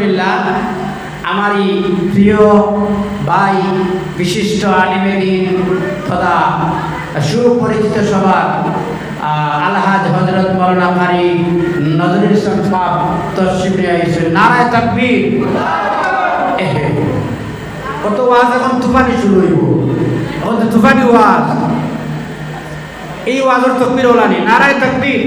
আলহামদুলিল্লাহ, আমারই প্রিয় ভাই, বিশিষ্ট আলিমেদিন তথা সুপরিচিত সবার আলহাজ হজরত মৌলানা কারি নজরুল ইসলাম সাহ নারায় তাকবীর। কত ওয়াজ এখন, তুফানি শুরু হইব। এখন তো তুফানি ওয়াজ। এই ওয়াজের নারায় তাকবীর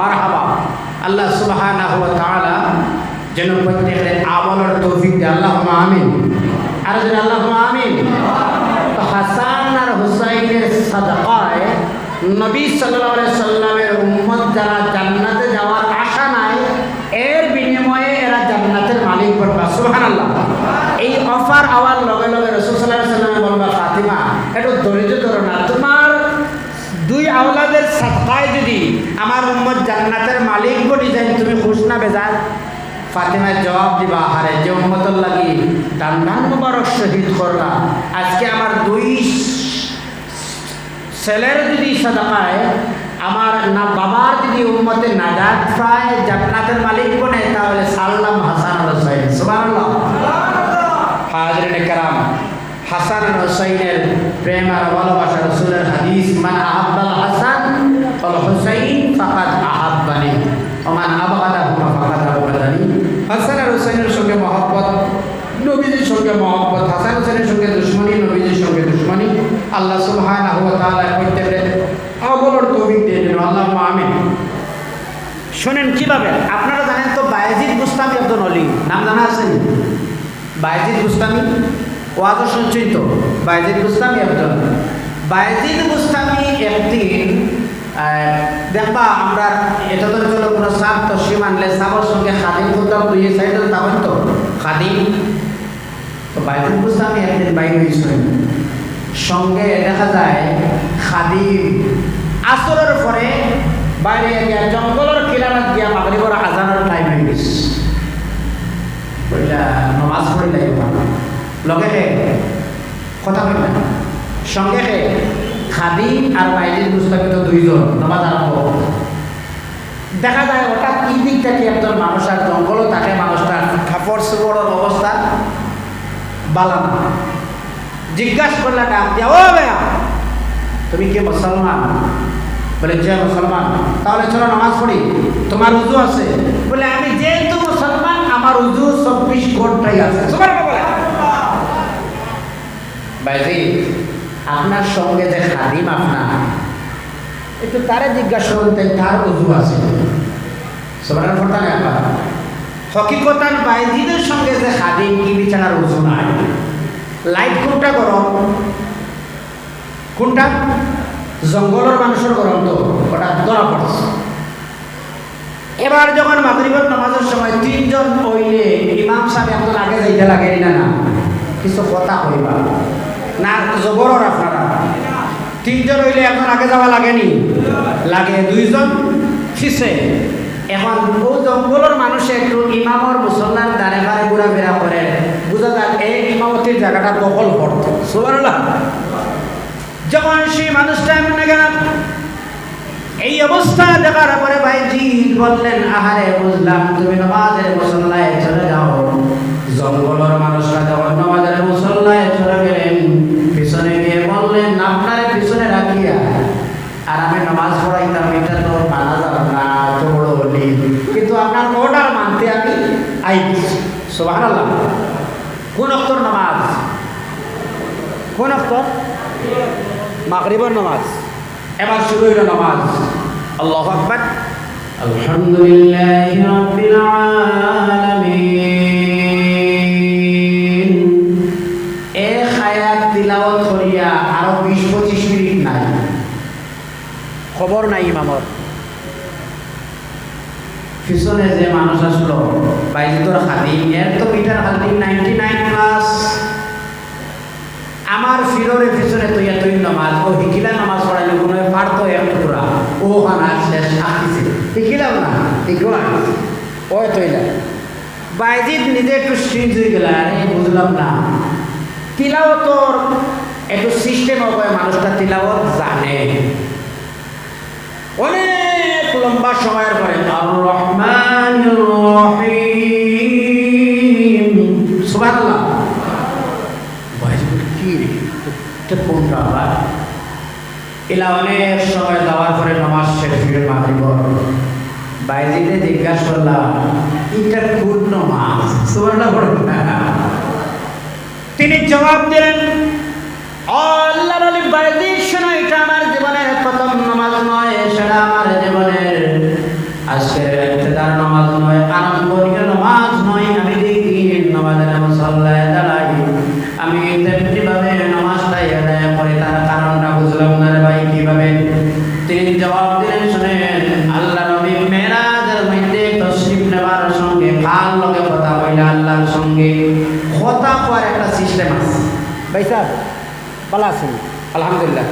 মারহাবা আল্লাহ সুবহানাহু ওয়া তাআলা যেন প্রত্যেকের আমলের তৌফিক দেয় আল্লাহুম্মা আমিন আর যেন আল্লাহুম্মা আমিন তো হাসান আর হুসাইনের সাদাকায় সাল্লামের উম্মত যারা জান্নাতে যাওয়ার আশা নাই, এর বিনিময়ে এরা জান্নাতের মালিক সুবহানাল্লাহ। এই অফার আওয়ার লগে লগে রাসূল আলাইহি সাল্লামে বলবা, ফাতিমা, একটু ধরো না। তোমার দুই আওলাদের যদি আমার উম্মত জান্নাতের মালিক বনি যায়, তুমি খুশ না বেজার? জবাব দিবা হারে যে উম্মতর লাগি ডান ডান মুবারক শহীদ করলা আজকে আমার দুই ছেলের যদি সাদাকায়, আমার না বাবার যদি উম্মতে নাজাত পায়, জান্নাতের মালিক বনে তাহলে সাল্লাম হাসান রসাইন সুবহানাল্লাহ। হাজরিন কারাম, হাসান হুসাইনের প্রেম আর ভালোবাসা রসুলের হাদিস, মান আহাব্বাল হাসান ফল হুসাইন ফাকাদ আহাব্বানি। ওমান আবগাদা হুমা ফাকাদ আবগাদানি হাসান আর হুসাইনের সঙ্গে মহব্বত, নবীজির সঙ্গে মহব্বত, হাসান হুসাইনের সঙ্গে দুশ্মনী নবীজির সঙ্গে দুশ্মনী আল্লাহ ওয়া তাআলা প্রত্যেকের আমলের তৌফিক দিয়ে দিন আল্লাহ আমিন। শোনেন কীভাবে? আপনারা জানেন তো বায়েজিদ বুস্তামি একজন অলি। নাম জানা আছেন বায়েজিদ বুস্তামি ওয়াজও শুনছেন তো বায়েজিদ বুস্তামি একজন। বায়েজিদ বুস্তামি একদিন দেখবা আমরা এটা তো চলো, কোনো সাপ তো সীম আনলে সাপের সঙ্গে খাদিম খুলতাম দুই সাইড তখন তো খাদিম? তো বায়েজিদ বুস্তামি একদিন বাইরে হয়েছিলেন। সঙ্গে দেখা যায় খাদিম। আসরের পরে বাইরে গিয়া জঙ্গলের কিনারাত গিয়া মাগরিবর আজানের টাইম হয়ে গেছে। বইলা নমাজ পড়িলাই লগে হে, কথা কইলা। সঙ্গে হে, খাদিম আর বাইরের মুস্তাফিত দুইজন নমাজ আরম্ভ দেখা যায় হঠাৎ কি দিক থেকে একজন মানুষ আর জঙ্গলও থাকে মানুষটার কাপড় চোপড়ের অবস্থা বালা না। জিজ্ঞাসা করলে ডাক দিয়া, ও বেয়া তুমি কি মুসলমান? বলে যে মুসলমান। তাহলে চলো নামাজ পড়ি, তোমার উজু আছে? বলে, আমি যেহেতু মুসলমান, আমার উজু চব্বিশ ঘন্টাই আছে। ভাইজি, আপনার সঙ্গে যে খাদিম আপনার, একটু তারে জিজ্ঞাসা করতে তার উজু আছে। সবার ফোটা নেই আপনার হকিকতান বাইজিদের সঙ্গে যে খাদিম, কি বিছানার উজু নাই? লাইট কোনটা গরম কোনটা? জঙ্গলের মানুষের গরম তো ওটা ধরা পড়ছে এবার যখন মাগরিবের নামাজের সময় তিনজন হইলে ইমাম সাহেব একজন আগে যাইতে লাগে না না। কিছু কথা হইবা না জবরর আপনারা। তিনজন হইলে এখন আগে যাওয়া লাগেনি লাগে। দুইজন ফিসে এখন ও জঙ্গলের মানুষে একটু ইমামর মুসলমান দাঁড়ে বারে ঘোরাফেরা করে বুঝা যাক এই ইমামতির জায়গাটা দখল করতো। সুবহানাল্লাহ। যখন সেই মানুষটা এমন গেল এই অবস্থা দেখার পরে ভাই ভাইজি বললেন, আহারে, বুঝলাম তুমি নমাজের মুসল্লায় চলে যাও। জঙ্গলের মানুষরা যখন নমাজের মুসল্লায় চলে গেলেন, পিছনে গিয়ে বললেন, আপনার পিছনে রাখিয়া আর আমি নামাজ পড়াইতাম, এটা তো মানা যাবে না চোড় কিন্তু আপনার অর্ডার মানতে আমি আই সোভান কোন অক্তর নামাজ কোন অক্তর মাগরিবের নামাজ। এবার শুরু হইল নামাজ। আল্লাহ আকবার। আলহামদুলিল্লাহ রাব্বিল আলামিন। এক আয়াত তিলাওয়াত করিয়া আরও 20 25 মিনিট নাই। খবর নাই ইমামর। পিছনে যে মানুষ আসলো বাইজিতর খাদিম এর তো মিটার খাদিম নাইনটি আমার ফিরোরে পিছনে তুই এত নামাজ, ও হিকিলা নামাজ পড়াইলে কোনো পারতো এক টুকরা ও হানার শেষ আসিছে হিকিলাম না হিকুয়া ওই তৈলা বাইজিদ নিজে একটু স্ট্রিজ হয়ে গেল, আরে বুঝলাম না। তিলাওতর একটু সিস্টেম হবে মানুষটা তিলাওয়াত জানে। অনেক লম্বা সময়ের পরে আল্লাহ যে কোনটা আমরা এলা অনেক সময় যাওয়ার পরে নামাজ শেষ হয়ে মাগরিব। বাইজিতে জিজ্ঞাসা করলাম, এটা কোন নামাজ? সুবর্ণা পড়েন তিনি জবাব দিলেন, আল্লাহর বাইজি ভালো আছেন? আলহামদুলিল্লাহ।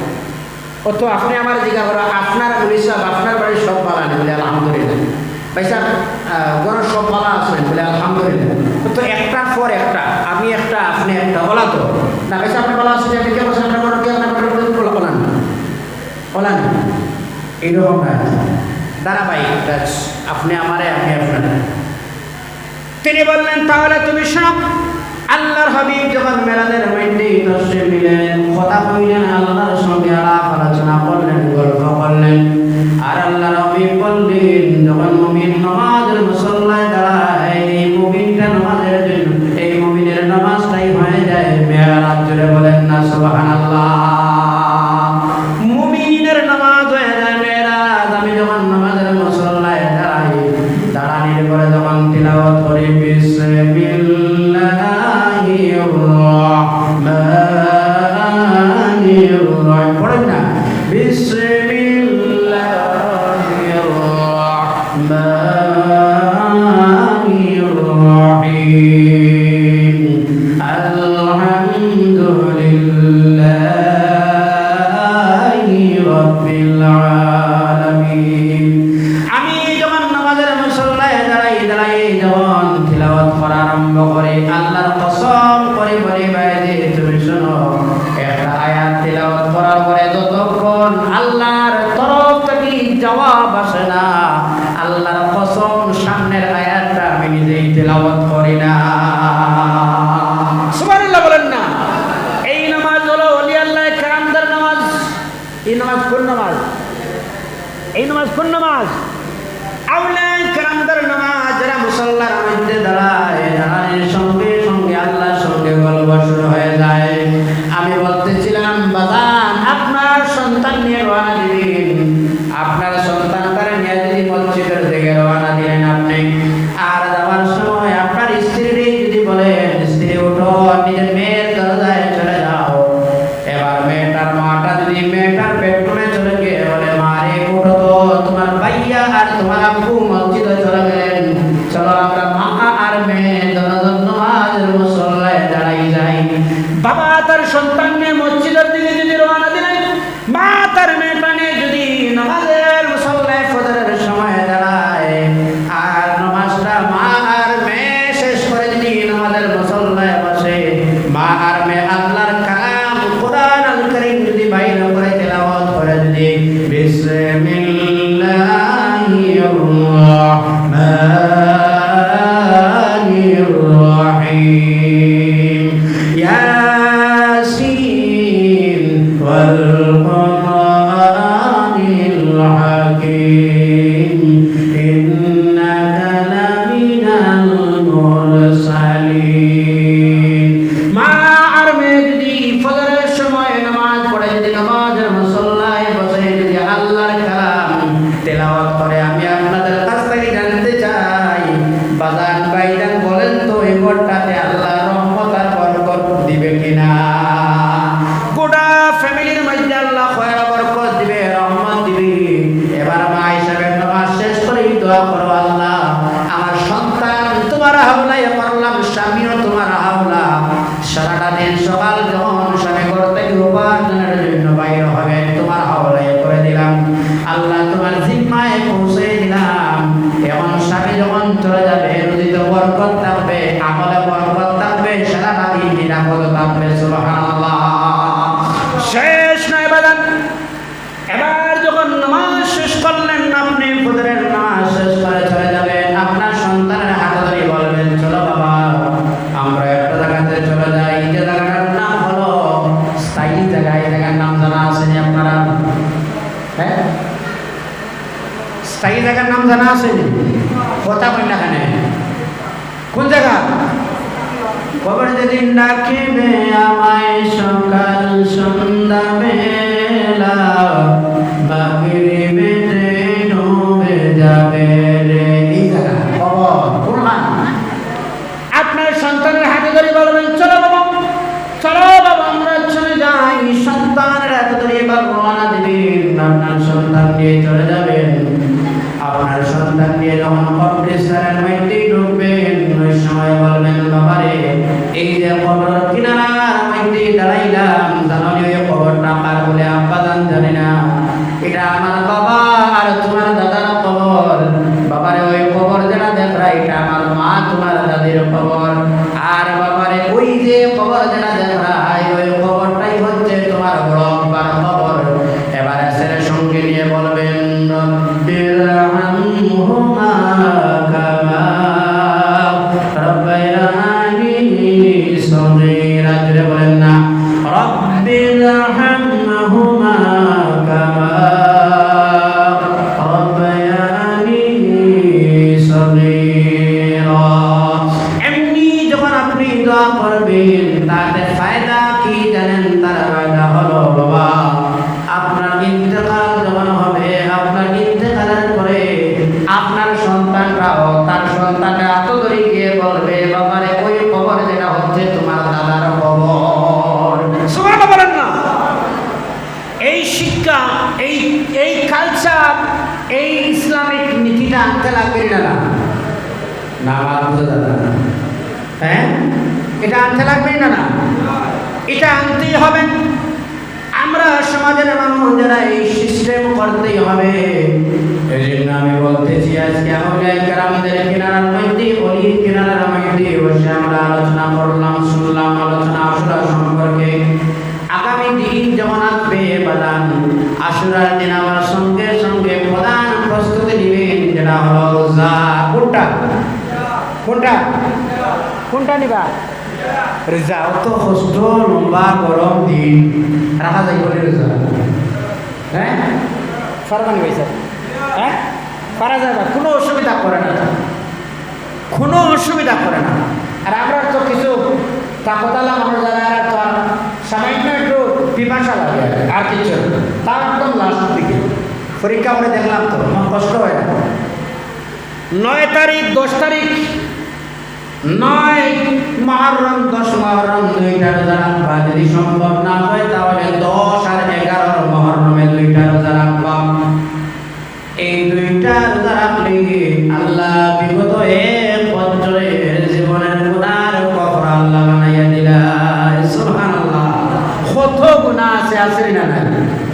অত আপনি আমার জিজ্ঞাসা করা, আপনার বলি সব আপনার বাড়ির সব ভালো আনি বলে আলহামদুলিল্লাহ। ভাই স্যার ঘরের সব ভালো আছেন বলে আলহামদুলিল্লাহ। তো একটা পর একটা, আমি একটা, আপনি একটা, বলা তো। না, ভাই আপনি ভালো আছেন, আপনি কেমন আছেন? আপনার কেউ আপনার বলান। এইরকম ধারাবাহিক আপনি আমারে আপনি আপনার। তিনি বললেন, তাহলে তুমি সব আল্লাহর হাবিব যখন মেরাজের মধ্যে তসরে মিলেন কথা কইলেন, আল্লাহর সঙ্গে আলাপ আলোচনা করলেন, গল্প করলেন। আর আল্লাহর হাবিব বললেন জবাব আসে না। আল্লাহর কসম সামনের আয়াতটা আমি নিজেই তেলাওয়াত করি না। সুবহানাল্লাহ বলেন না। এই নামাজ হলো ওলি আল্লাহ কারামদার নামাজ। এই নামাজ কোন নামাজ? এই নামাজ কোন নামাজ? আউলিয়া কারামদার নামাজ যারা মুসল্লার মধ্যে দাঁড়ায় দাঁড়ানোর সঙ্গে জনজন্য দাঁড়াই বাবা তার সন্তান della madre, নি কথা এই যে ইন্তেকাল যখন হবে আপনার ইন্তেকালের পরে আপনার সন্তানরাও তার সন্তানরা এত ধরে গিয়ে বলবে বাবারে ওই খবর যেটা হচ্ছে তোমার দাদার খবর। বলেন না। এই শিক্ষা এই এই কালচার এই ইসলামিক নীতিটা আনতে লাগবে না না। হ্যাঁ? এটা আনতে লাগবে না না? এটা আনতেই হবে। সমাজের মানুষ যারা এই সিস্টেম করতেই হবে। আমি বলতেছি, আজকে আমাদের গ্রামদের কিনারার মধ্যে অলি কিনারার মধ্যে বসে আমরা আলোচনা করলাম, শুনলাম, আলোচনা আসরা সম্পর্কে। আগামী দিন যেমন আসবে বাদান আশুরার দিন আমার সঙ্গে সঙ্গে প্রধান প্রস্তুতি নেবেন, যেটা হলো কোনটা? কোনটা? কোনটা নিবা? রেজা অত কষ্ট, লম্বা, গরম দিন। রাখা যাই বলে রেজা। হ্যাঁ? পারবানি ভাই হ্যাঁ? পারা যাবে কোনো অসুবিধা করে না কোনো অসুবিধা করে না। আর আমরা তো কিছু তাপতালা মানুষ যারা তো আর সামান্য একটু পিপাসা লাগে। আর কিছু। তাও একদম লাস্ট দিকে। পরীক্ষা করে দেখলাম তো, আমার কষ্ট হয় না। নয় তারিখ, দশ তারিখ নয়, মহরম, দশ মহরম, দুইটা রোজা রাখবা যদি সম্ভব না হয়, তাহলে দশ আর এগারো মহরমে দুইটা রোজা রাখবা এই দুইটা রোজা রাখলে আল্লাহ বিগত এক বছরের জীবনের গুণার কফর আল্লাহ বানাইয়া দিলা সুবহানাল্লাহ। কত গুনাহ আছে আছে না নাই?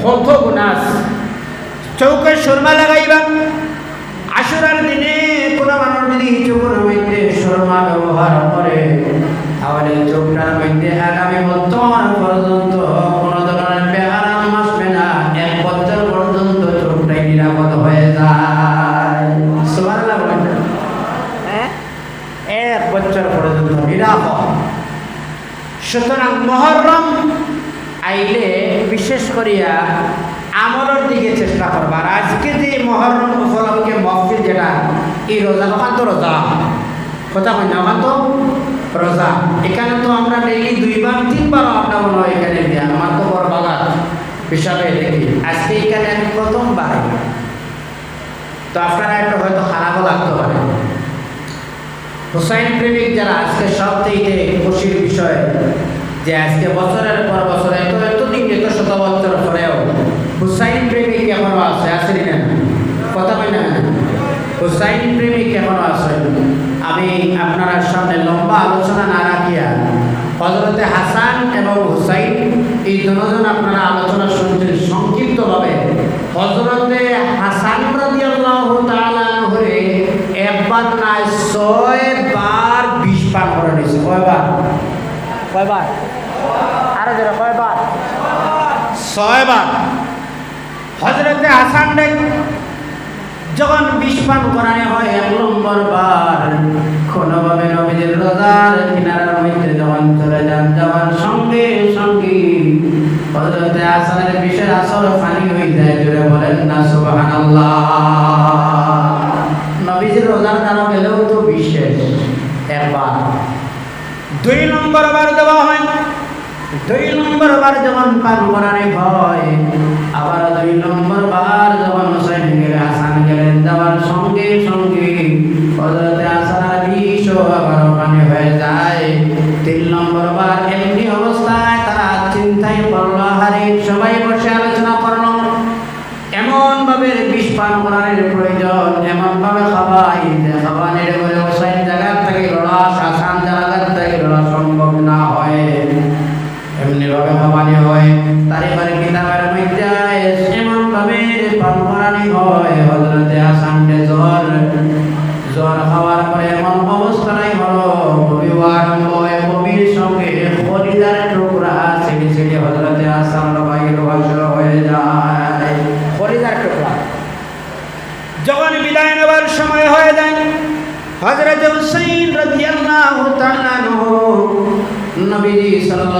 কত গুনাহ আছে? চৌকে সুরমা লাগাইবা। আশুরার দিনে কোনো মানুষ যদি চোখের সুরমা ব্যবহার করে। তাহলে চোখটার মধ্যে আগামী বর্তমান পর্যন্ত কোনো ধরনের বেহারাম আসবে না। এক বছর পর্যন্ত চোখটাই নিরাপদ হয়ে যায়। হ্যাঁ? এক বছর পর্যন্ত নিরাপদ। সুতরাং মহরম আইলে বিশেষ করিয়া আমলের দিকে চেষ্টা করবার আজকে যে মহরম উপলক্ষে মহফিল যেটা এই রোজা তো রোজা? কথা কই না তো রোজা। এখানে তো আমরা ডেইলি দুইবার তিনবার আমরা মনে হয় এখানে দিয়া, আমার তো বড় বাগান হিসাবে দেখি। আজকে এখানে প্রথমবার। তো আপনারা একটা হয়তো খারাপও লাগতে পারে। হুসাইন প্রেমিক যারা, আজকে সব থেকে খুশির বিষয় যে আজকে বছরের পর বছর, এত এতদিন এত শত বছর পরেও হুসাইন প্রেমিক এখনও আছে আছে না কথা বই না হুসাইন প্রেমিক এখনও আছে। আমি আপনারা সামনে লম্বা আলোচনা না রাখিয়া হজরতে হাসান এবং হুসাইন এই দুজন আপনারা আলোচনা শুনছেন সংক্ষিপ্তভাবে হজরতে হাসান রাদিয়াল্লাহু তাআলা করে একবার ছয় বার বিষ পান করে নিয়েছে কয়বার কয়বার আরও যারা কয়বার ছয়বার হজরতে হাসান যখন বিষপান করানো হয় এক নম্বর বার কোনোভাবে নবীদের রোজার কিনারার মধ্যে যখন চলে যান যখন সঙ্গে সঙ্গে হজরতে আসর ফানি হয়ে যায় জুড়ে বলেন না নবীজির রোজার দ্বারা গেলেও তো বিশেষ, একবার। দুই নম্বর বার দেওয়া হয়, দুই নম্বর বার যখন পান করানো হয়, আবার দুই নম্বর বার যখন হোসেন সঙ্গে সঙ্গে হজরতে আসার বিষ আবার ওখানে হয়ে যায়। তিন নম্বর বার এমনি অবস্থায় তারা চিন্তায় পড়ল হারে সবাই বসে আলোচনা করল। এমন ভাবে বিষ পান করার প্রয়োজন এমন ভাবে খাবাই খাবানের করে হোসেন জায়গার থেকে লড়া, শাসান জায়গার থেকে লড়া সম্ভব না হয়। এমনি ভাবে খাবানি হয়। sarà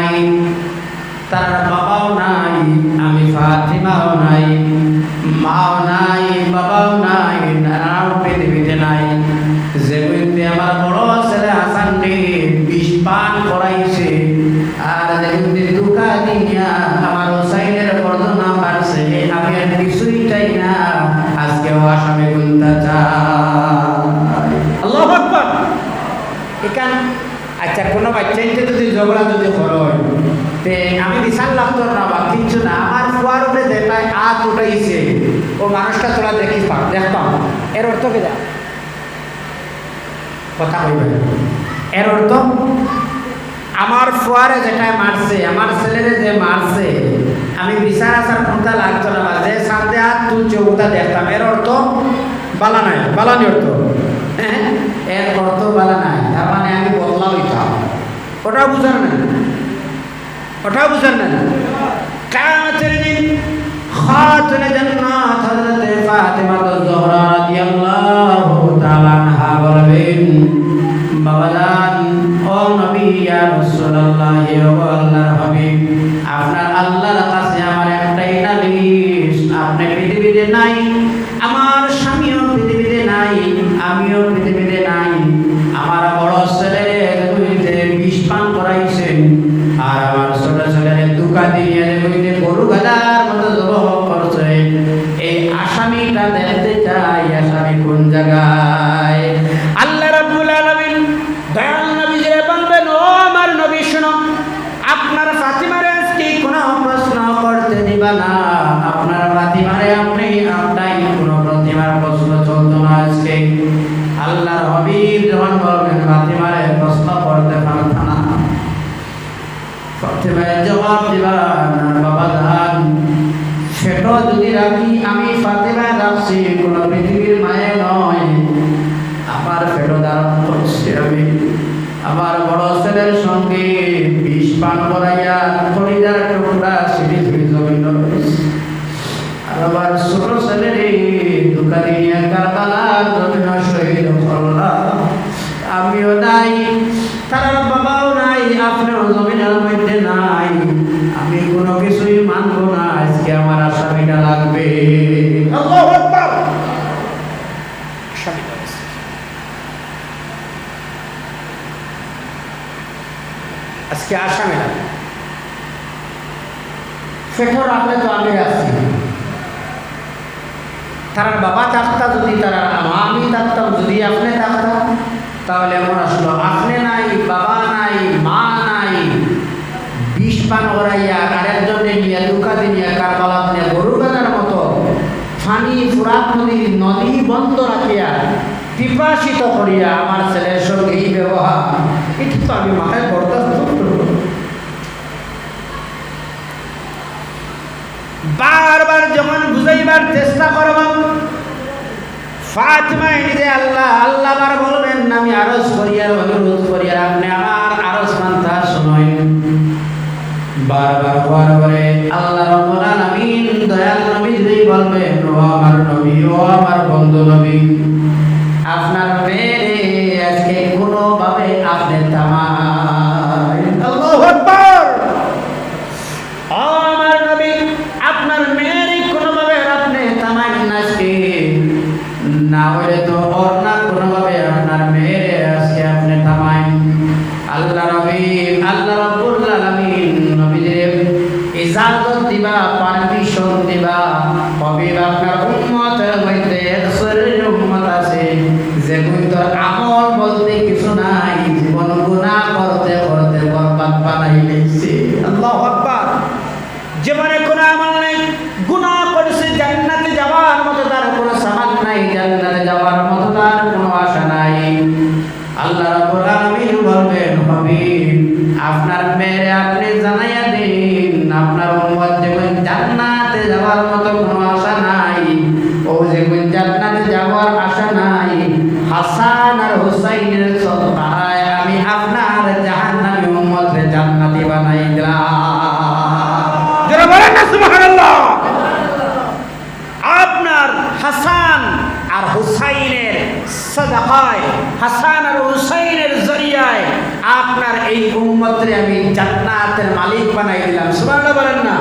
my ঝগড়া যদি হয় আমি বিশাল লাগতো না বা কিছু না আমার ফুয়ার উপরে দেখায় হাত উঠাইছে ও মানুষটা তোরা দেখিস পাম দেখতাম এর অর্থ কি যা? কথা কইবে। এর অর্থ, আমার ফুয়ারে যেটা মারছে, আমার ছেলেরে যে মারছে, আমি বিচার আসার কোনটা লাগতো না বা যে সাথে হাত তুলছে ওটা দেখতাম এর অর্থ, বালা নাই বালানি অর্থ। হ্যাঁ? এর অর্থ বালা নাই তার মানে আমি বদলা হইতাম ওটা বুঝার না ওটা বুঝেন না দিন আপনার নাই, আমার স্বামীও পৃথিবীতে নাই, আমিও পৃথিবীতে আসামিটা দেখতে চাই আসামি কোন জায়গায়? আমিও নাই, তার বাবাও নাই আপনার জমিনের মধ্যে নাই। আমি কোনো কিছুই মানব না, আজকে আমার আসামিটা লাগবে। আজকে আসামি লাগবে। আপনি তো আমি তার বাবা থাকতা, যদি তারা আমি থাকতাম, যদি আপনি থাকতাম, তাহলে এমন আসলো, আপনি নাই, বাবা নাই, মা নাই। বিষ পান করাইয়া আরেকজনে নিয়ে লুকাতে নিয়ে কারবালাত নিয়ে গরু গাদার মতো ফানি ফুরাত নদীর নদী বন্ধ রাখিয়া পিপাসিত করিয়া আমার ছেলের সঙ্গে এই ব্যবহার। এটা তো আমি মাথায় বরদাস্ত করব না। বারবার যখন বুঝাইবার চেষ্টা করব আল্লাহ আল্লাহ বার বলবেন, আমি আরজ অনুরোধ আপনি আমার আরজ শুনেন বারবার হওয়ার পরে আল্লাহ দয়াল নবী যদি বলবেন, ও আমার নবী, ও আমার বন্ধু নবী, আপনার মেয়ে এই উম্মতরে আমি জান্নাতের মালিক বানাই দিলাম সুবহানাল্লাহ বলেন না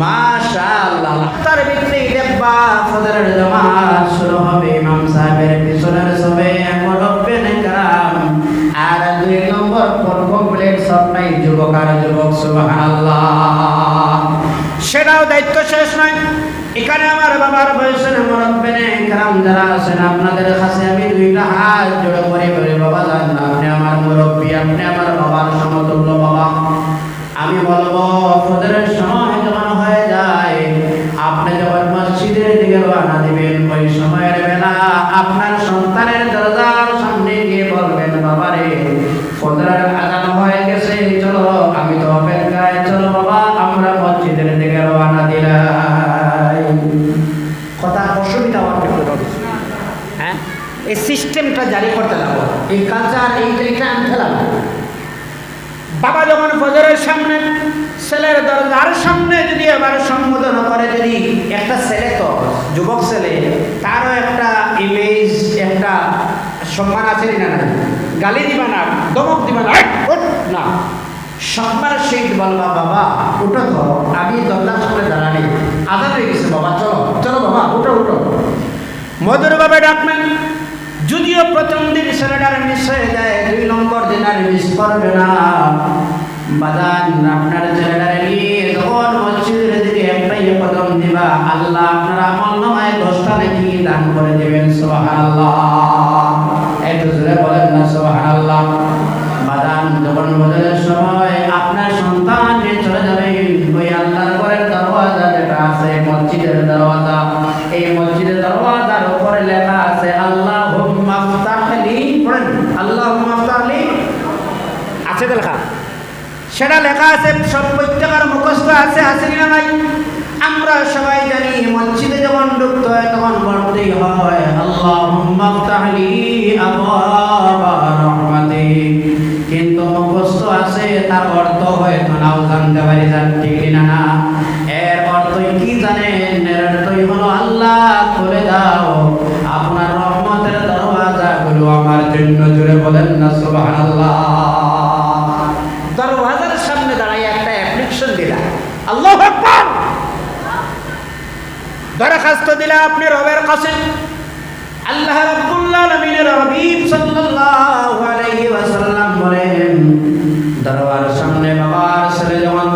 মাশাআল্লাহ তার ভিতরে দেব্বা ফজরের জামাত শুরু হবে ইমাম সাহেবের পিছনের সবে মুরব্বিন کرام আর দুই নম্বর পর্ব প্লেট সব নাই যুবক আর যুবক সুবহানাল্লাহ সেটাও দায়িত্ব শেষ নয় এখানে আমার বাবার বয়সের মরণ পেনে কারণ যারা আছেন, আপনাদের কাছে আমি দুইটা হাত জোড়ে করে করে বাবা জান, আপনি আমার মুরব্বী, আপনি আমার বাবার সমতুল্য বাবা। আমি বলব ফজরের সময় যখন হয়ে যায়, আপনি যখন মসজিদের দিকে রানা দিবেন, ওই সময়ের বেলা আপনার সন্তানের দরজার সামনে গিয়ে বলবেন, বাবা রে ফজরের আজান হয়ে গেছে, চলো, আমি তো অপেক্ষায়, চলো বাবা, আমরা মসজিদের দিকে রানা সিস্টেমটা জারি করতে লাগবো। এই কালচার এই এইটা আনতে লাগবো বাবা যখন ফজরের সামনে, ছেলের দরজার সামনে যদি এবার সম্বোধন করে, যদি একটা ছেলে তো, যুবক ছেলে, তারও একটা ইমেজ একটা সম্মান আছে না না গালি দিবা না, দমক দিবা না! না। সম্মানের সহিত বলবা, বাবা, উঠো তো, আমি দরজার সামনে দাঁড়ানি। আদান হয়ে গেছে, বাবা, চলো চলো বাবা, উঠো উঠো। মধুরভাবে ডাকবেন। যদিও প্রথম দিন ছেলেটার মিস হয়ে যায়, দুই নম্বর দিন আর মিস করবে না। বাদান, আপনার ছেলেটার নিয়ে যখন মসজিদের দিকে একটাই কদম দিবা, আল্লাহ আপনার আমল নামায় দশটা নাকি দান করে দেবেন সোহান একটু সেটা লেখা আছে, সব প্রত্যেকের মুখস্থ আছে আছে কিনা নাই? আমরা সবাই জানি মসজিদে যখন ঢুকতে হয়, তখন বলতেই হয় আল্লাহ কিন্তু মুখস্থ আছে, তার অর্থ হয়তো নাও জানতে পারি ঠিক না না এর অর্থই কি জানেন? এর অর্থই হলো আল্লাহ, খুলে দাও। আপনার রহমতের দরওয়াজাগুলো আমার জন্য জুড়ে বলেন না, সুবহানাল্লাহ। হাজারের সামনে দাঁড়াই একটা অ্যাপ্লিকেশন দিলাম। আল্লাহ দরখাস্ত দিলা আপনি রবের কাছে। আল্লাহ রব্বুল্লাহ নবীনের হাবিব সাল্লাল্লাহু আলাইহি ওয়াসাল্লাম বলেন, দরবার সামনে বাবার ছেলে যখন